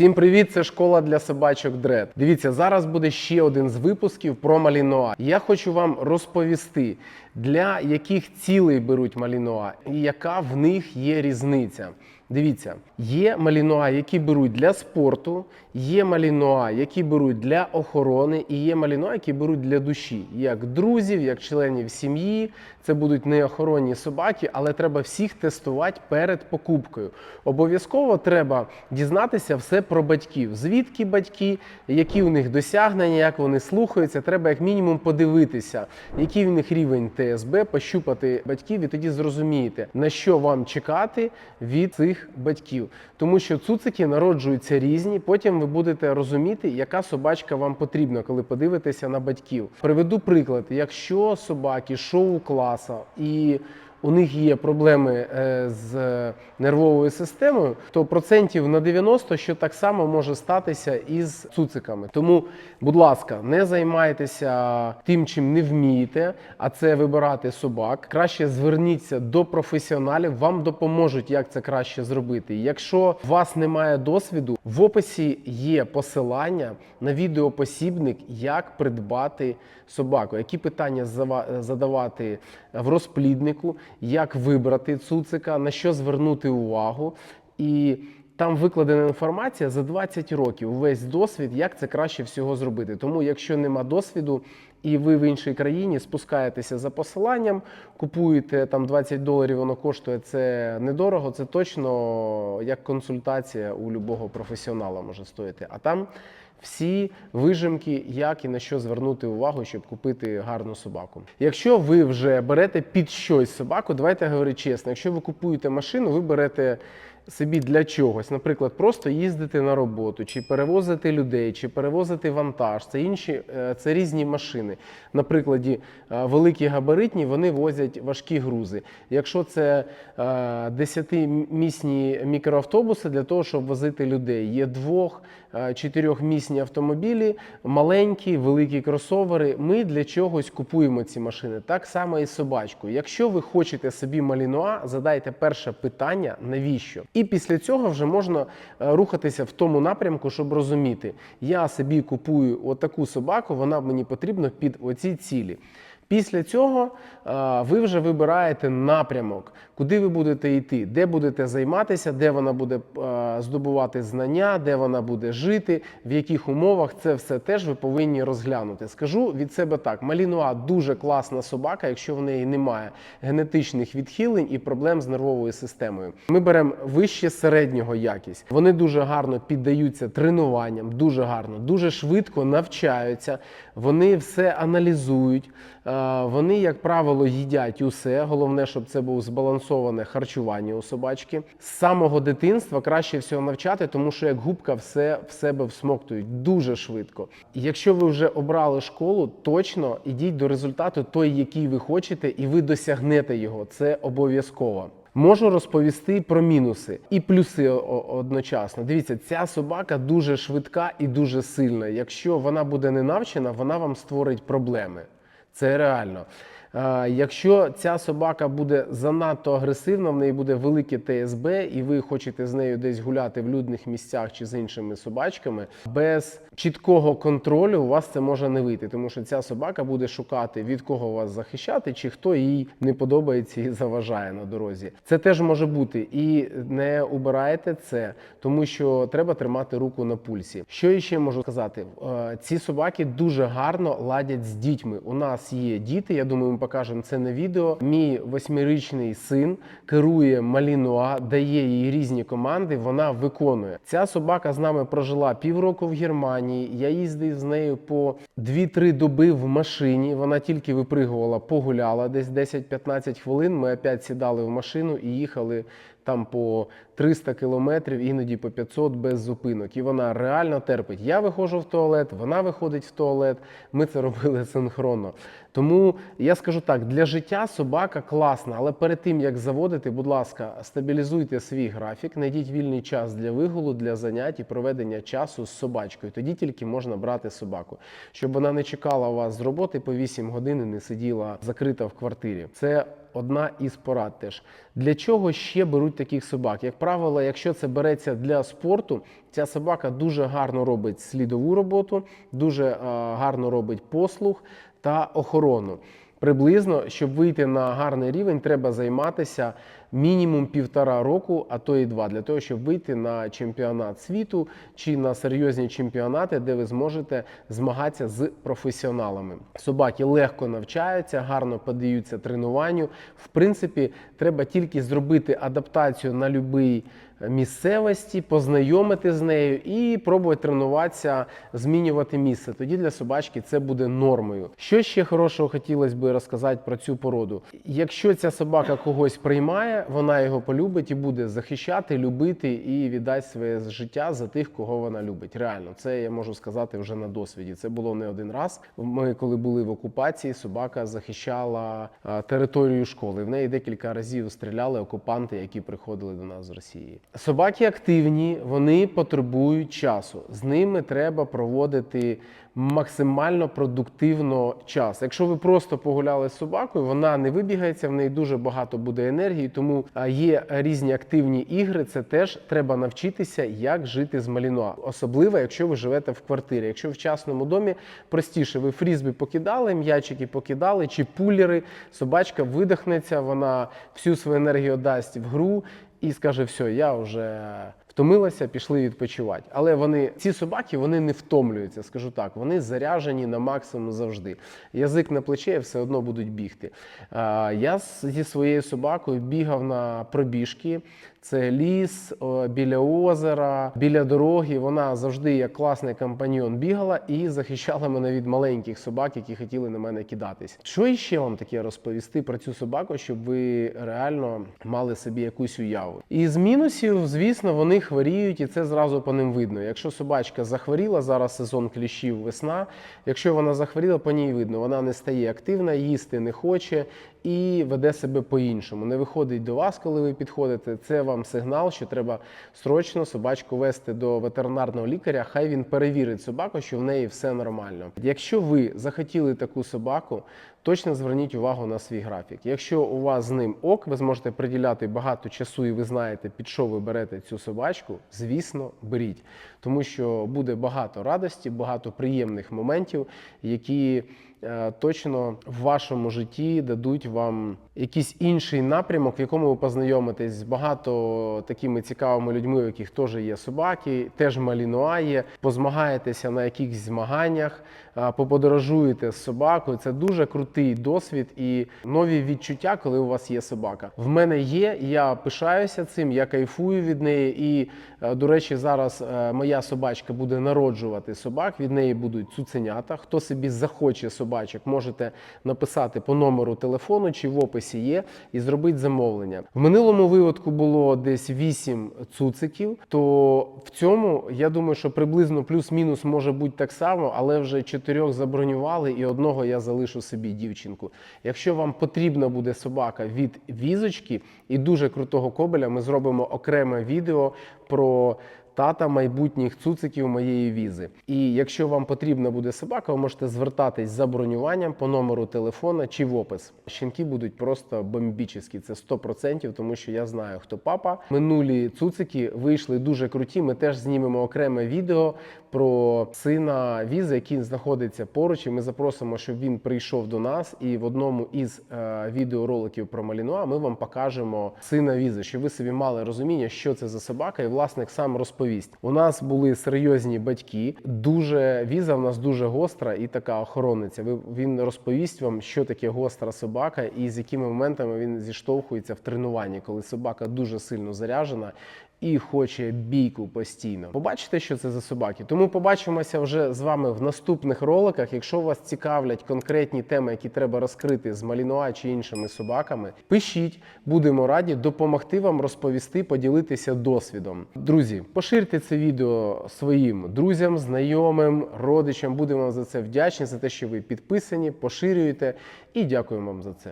Всім привіт! Це школа для собачок Дред. Дивіться, зараз буде ще один з випусків про малінуа. Я хочу вам розповісти, для яких цілей беруть малінуа і яка в них є різниця. Дивіться, є малінуа, які беруть для спорту, є малінуа, які беруть для охорони, і є малінуа, які беруть для душі, як друзів, як членів сім'ї. Це будуть не охоронні собаки, але треба всіх тестувати перед покупкою. Обов'язково треба дізнатися все про батьків. Звідки батьки, які у них досягнення, як вони слухаються. Треба як мінімум подивитися, який в них рівень ТСБ, пощупати батьків, і тоді зрозумієте, на що вам чекати від цих батьків. Тому що цуцики народжуються різні. Потім ви будете розуміти, яка собачка вам потрібна, коли подивитеся на батьків. Приведу приклад: якщо собаки шоу класа і у них є проблеми е, з нервовою системою, то процентів на 90, що так само може статися із цуциками. Тому, будь ласка, не займайтеся тим, чим не вмієте, а це вибирати собак. Краще зверніться до професіоналів, вам допоможуть, як це краще зробити. Якщо у вас немає досвіду, в описі є посилання на відеопосібник, як придбати собаку, які питання задавати в розпліднику, як вибрати цуцика, на що звернути увагу. І там викладена інформація за 20 років, увесь досвід, як це краще всього зробити. Тому, якщо нема досвіду, і ви в іншій країні спускаєтеся за посиланням, купуєте там 20 доларів, воно коштує це недорого. Це точно як консультація у любого професіонала може стоїти. А там всі вижимки, як і на що звернути увагу, щоб купити гарну собаку. Якщо ви вже берете під щось собаку, давайте говорити чесно. Якщо ви купуєте машину, ви берете собі для чогось, наприклад, просто їздити на роботу, чи перевозити людей, чи перевозити вантаж. Це інші, е, це різні машини. На прикладі е, великі габаритні вони возять важкі грузи. Якщо це 10-місні мікроавтобуси для того, щоб возити людей, є двох. е, Чотирьохмісні автомобілі, маленькі, великі кросовери. Ми для чогось купуємо ці машини. Так само і з собачкою. Якщо ви хочете собі малінуа, задайте перше питання, навіщо? І після цього вже можна е, рухатися в тому напрямку, щоб розуміти, я собі купую отаку собаку, вона мені потрібна під оці цілі. Після цього е, ви вже вибираєте напрямок, куди ви будете йти, де будете займатися, де вона буде е, здобувати знання, де вона буде жити, в яких умовах це все теж ви повинні розглянути. Скажу від себе так: Малінуа дуже класна собака, якщо в неї немає генетичних відхилень і проблем з нервовою системою. Ми беремо вище середнього якість. Вони дуже гарно піддаються тренуванням, дуже гарно, дуже швидко навчаються. Вони все аналізують. Е, Вони, як правило, їдять усе. Головне, щоб це було збалансоване харчування у собачки. З самого дитинства краще всього навчати, тому що як губка все в себе всмоктують дуже швидко. Якщо ви вже обрали школу, точно ідіть до результату той, який ви хочете, і ви досягнете його. Це обов'язково. Можу розповісти про мінуси і плюси одночасно. Дивіться, ця собака дуже швидка і дуже сильна. Якщо вона буде не навчена, вона вам створить проблеми. Це реально. Е, Якщо ця собака буде занадто агресивна, в неї буде велике ТСБ, і ви хочете з нею десь гуляти в людних місцях чи з іншими собачками, без чіткого контролю у вас це може не вийти, тому що ця собака буде шукати від кого вас захищати, чи хто їй не подобається і заважає на дорозі. Це теж може бути. І не убирайте це, тому що треба тримати руку на пульсі. Що я ще можу сказати? Е, Ці собаки дуже гарно ладять з дітьми. У нас є діти. Я думаю, покажемо це на відео. Мій восьмирічний син керує Малінуа, дає їй різні команди. Вона виконує. Ця собака з нами прожила півроку в Германії. Я їздив з нею по 2-3 доби в машині. Вона тільки випригувала, погуляла десь 10-15 хвилин. Ми опять сідали в машину і їхали там по 300 кілометрів, іноді по 500 без зупинок. І вона реально терпить. Я виходжу в туалет, вона виходить в туалет. Ми це робили синхронно. Тому я скажу так: для життя собака класна, але перед тим як заводити, будь ласка, стабілізуйте свій графік, знайдіть вільний час для вигулу, для занять і проведення часу з собачкою. Тоді тільки можна брати собаку, щоб вона не чекала вас з роботи по 8 годин і не сиділа закрита в квартирі. Це одна із порад теж. Для чого ще беруть таких собак? Як правило, якщо це береться для спорту, ця собака дуже гарно робить слідову роботу, дуже е, гарно робить послуг та охорону. Приблизно, щоб вийти на гарний рівень, треба займатися мінімум півтора року, а то і два, для того, щоб вийти на чемпіонат світу чи на серйозні чемпіонати, де ви зможете змагатися з професіоналами. Собаки легко навчаються, гарно подаються тренуванню. В принципі, треба тільки зробити адаптацію на будь-який місцевості, познайомити з нею і пробувати тренуватися, змінювати місце. Тоді для собачки це буде нормою. Що ще хорошого хотілося би розказати про цю породу? Якщо ця собака когось приймає, вона його полюбить і буде захищати, любити і віддасть своє життя за тих, кого вона любить. Реально, це я можу сказати вже на досвіді. Це було не один раз. Ми, коли були в окупації, собака захищала територію школи. В неї декілька разів стріляли окупанти, які приходили до нас з Росії. Собаки активні, вони потребують часу. З ними треба проводити максимально продуктивно час. Якщо ви просто погуляли з собакою, вона не вибігається, в неї дуже багато буде енергії, тому є різні активні ігри. Це теж треба навчитися, як жити з малінуа. Особливо, якщо ви живете в квартирі. Якщо в частному домі простіше, ви фрізбі покидали, м'ячики покидали чи пулери, собачка видихнеться, вона всю свою енергію дасть в гру і скаже: все, я вже втомилася, пішли відпочивати. Але вони ці собаки вони не втомлюються, скажу так. Вони заряжені на максимум завжди. Язик на плече все одно будуть бігти. Я зі своєю собакою бігав на пробіжки. Це ліс біля озера, біля дороги. Вона завжди як класний компаньйон бігала і захищала мене від маленьких собак, які хотіли на мене кидатись. Що іще вам таке розповісти про цю собаку, щоб ви реально мали собі якусь уяву? І з мінусів, звісно, вони хворіють, і це зразу по ним видно. Якщо собачка захворіла, зараз сезон кліщів, весна. Якщо вона захворіла, по ній видно, вона не стає активна, їсти не хоче і веде себе по-іншому. Не виходить до вас, коли ви підходите. Це вам сигнал, що треба срочно собачку вести до ветеринарного лікаря. Хай він перевірить собаку, що в неї все нормально. Якщо ви захотіли таку собаку, точно зверніть увагу на свій графік. Якщо у вас з ним ок, ви зможете приділяти багато часу, і ви знаєте, під що ви берете цю собачку. Звісно, беріть, тому що буде багато радості, багато приємних моментів, які точно в вашому житті дадуть вам якийсь інший напрямок, в якому ви познайомитесь з багато такими цікавими людьми, у яких теж є собаки, теж малінуа є, позмагаєтеся на якихось змаганнях, поподорожуєте з собакою. Це дуже крутий досвід і нові відчуття, коли у вас є собака. В мене є, я пишаюся цим, я кайфую від неї. І, е, до речі, зараз е, моя собачка буде народжувати собак. Від неї будуть цуценята. Хто собі захоче собачок, можете написати по номеру телефону чи в описі є, і зробити замовлення. В минулому випадку було десь 8 цуциків. То в цьому я думаю, що приблизно плюс-мінус може бути так само, але вже чотирьох забронювали, і одного я залишу собі дівчинку. Якщо вам потрібна буде собака від візочки і дуже крутого кобеля, ми зробимо окреме відео про. Тата майбутніх цуциків моєї візи. І якщо вам потрібна буде собака, ви можете звертатись за бронюванням по номеру телефона чи в опис. Щенки будуть просто бомбічні, це 100%, тому що я знаю, хто папа. Минулі цуцики вийшли дуже круті. Ми теж знімемо окреме відео про сина візи, який знаходиться поруч. І ми запросимо, щоб він прийшов до нас. І в одному із е, відеороликів про Малінуа ми вам покажемо сина візи, щоб ви собі мали розуміння, що це за собака, і власник сам розповість. У нас були серйозні батьки. Дуже віза в нас дуже гостра і така охорониця. Він розповість вам, що таке гостра собака, і з якими моментами він зіштовхується в тренуванні, коли собака дуже сильно заряжена. І хоче бійку постійно. Побачите, що це за собаки. Тому побачимося вже з вами в наступних роликах. Якщо вас цікавлять конкретні теми, які треба розкрити з малінуа чи іншими собаками, пишіть, будемо раді допомогти вам розповісти, поділитися досвідом. Друзі, поширте це відео своїм друзям, знайомим, родичам. Будемо вам за це вдячні, за те, що ви підписані, поширюєте, і дякуємо вам за це.